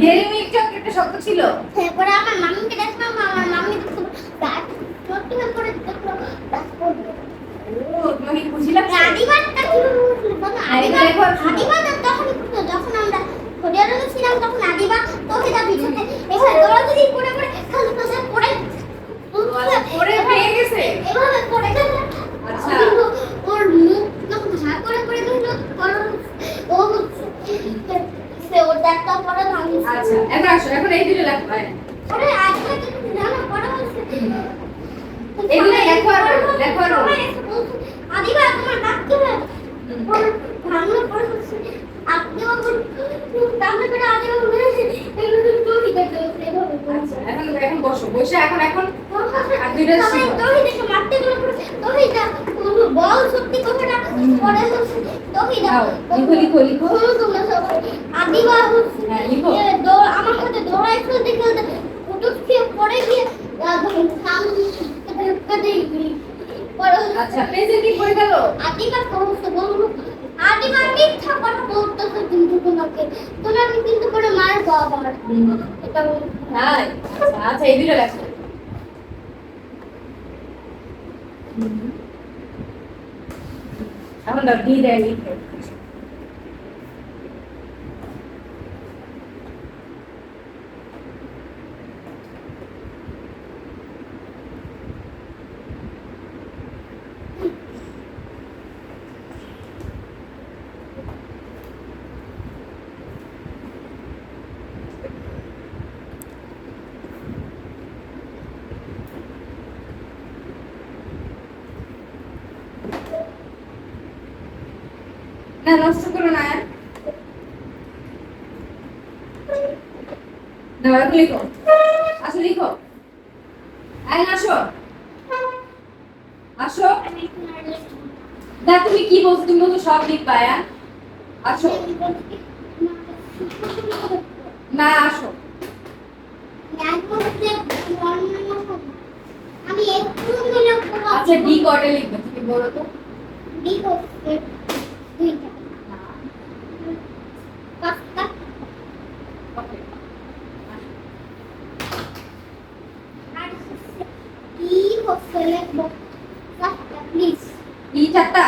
Dairy milk চকলেটটা শক্ত ছিল। তারপরে আমার মাম্মিকে দেখলাম আমার মাম্মি দেখল গাছ সত্যি করে দেখল ও বলো। আদিবার তখন করতো যখন আমরা ছিলাম তখন আদিবা তো সেটা পিছনে এসে দৌড়াদৌড়ি করে করে খালি পাশে পড়ে আচ্ছা, পড়ে ভেঙে গেছে? এভাবে পড়ে গেছে আচ্ছা। কিন্তু ওর মুখ যখন ঝাঁ করে করে দিল ওর ও ওর ভাঙি আচ্ছা এখন আসো এখন এই দুটো লেখো হ্যাঁ। আরে আজকে কিছু জানো পড়া হচ্ছে এগুলো লেখো আর লেখো আর বলো। আদিবা তোমার ডাকতে হবে ভাঙলো পড়া হচ্ছে আপনি ওর তাহলে করে এগুলো তুমি এভাবে আচ্ছা এখন এখন বসো বসে এখন এখন আর দুইটা শিখো। তহিদাকে মারতে গেলে পরে তহিদা কোনো বল সত্যি কথাটা পরে হচ্ছে দাও, লিখো, লিখো, লিখো। তোমরা সবাই। আদিবা হ্যাঁ, লিখো। আমার সাথে দৌড়াই খেলতে খেলতে হুটুক খেয়ে পড়ে গিয়ে সামনে ধাক্কা দিয়ে গেলি পরে হচ্ছে আচ্ছা পেন্সিল কি পড়ে গেল? আদিবা সমস্ত বলব আদিবা মিথ্যা কথা বলতেছে কিন্তু তোমাকে। কিন্তু করে মারবো আবার এটা বল- আচ্ছা এই দুটো লেখো। এখন দাও ডি না নষ্ট করো না আর। দাও, এখন আসো, লিখো। আয় আসো। আসো। না, তুমি কি বলছো? তুমি বলছো সব লিখবা আয়ান আসো। না, আসো। আচ্ছা ডি কয়টা লিখবে, তুমি বলো তো। ডি করতে দুইটা পাঁচটা ওকে আর হচ্ছে ই লিখব প্লিজ চারটা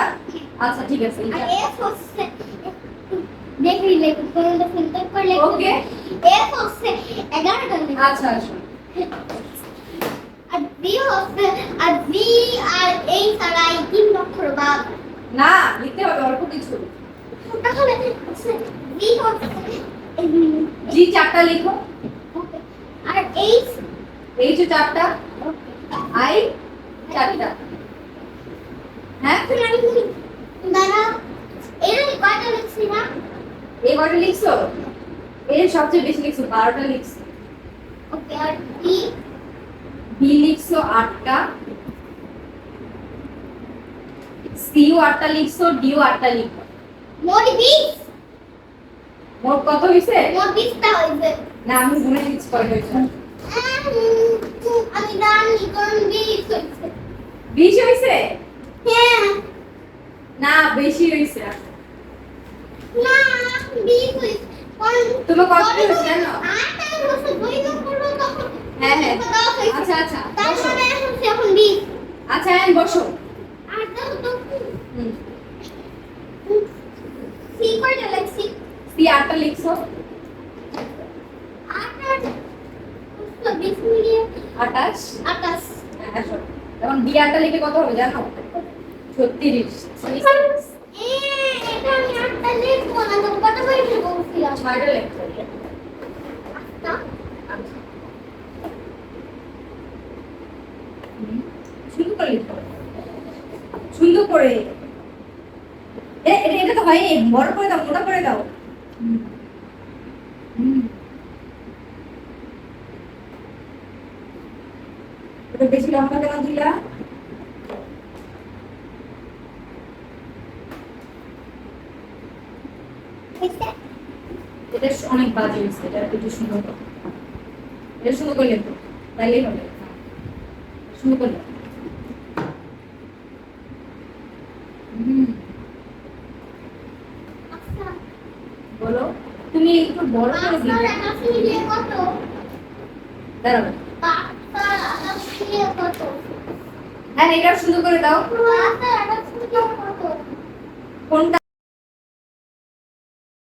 আচ্ছা ঠিক আছে ই চারটা। দেখি লেখো কোনটা ফিল্টার করে হচ্ছে আচ্ছা আর বি হচ্ছে আর বি আর এই ছাড়া এই তিন অক্ষর বাদ না লিখতে হবে অল্প কিছু। তাহলে বি হচ্ছে জি চারটা লিখো। আর এইচ এই যে চারটা। আই হ্যাঁ? দাঁড়া এর কয়টা লিখছি না? এই কয়টা লিখছো? এর সবচেয়ে বেশি লিখছো বারোটা লিখছো। ওকে আর ই বি লিখছো আটটা। সিও আটটা লিখছো ডিও আটটা লিখো। মোট বিশ? মোট কত হয়েছে মোট বিশটা হয়েছে না আমি গুনে দিচ্ছি কয়টা আমি কোন 20 হইছে হ্যাঁ না বেশি হইছে না 20 হইছে তুমি কত হইছে জানো হ্যাঁ হ্যাঁ আচ্ছা আচ্ছা তারপরে এখন 20 আচ্ছা এখন বসো আর তো হুম সি কয়টা লিখছি সি আটটা লিখছো আটটা 20 মিলিয়ে 28 28 হ্যাঁ এখন আটটা লিখে কত হবে জানো? ছত্রিশ। লিখব সুন্দর করে লিখতে হবে। সুন্দর করে। এ, এটা তো হয়নি বড় করে দাও মোটা করে দাও। এটা বেশি লম্বা কেন দিলা? এটা অনেক বাজে হয়েছে এটা একটু সুন্দর এটা সুন্দর তাইলেই হবে। সুন্দর আচ্ছা। বলো। তুমি একটু বড় করে পাঁচটার দিবে হ্যাঁ এটা শুরু করে দাও। কোনটা?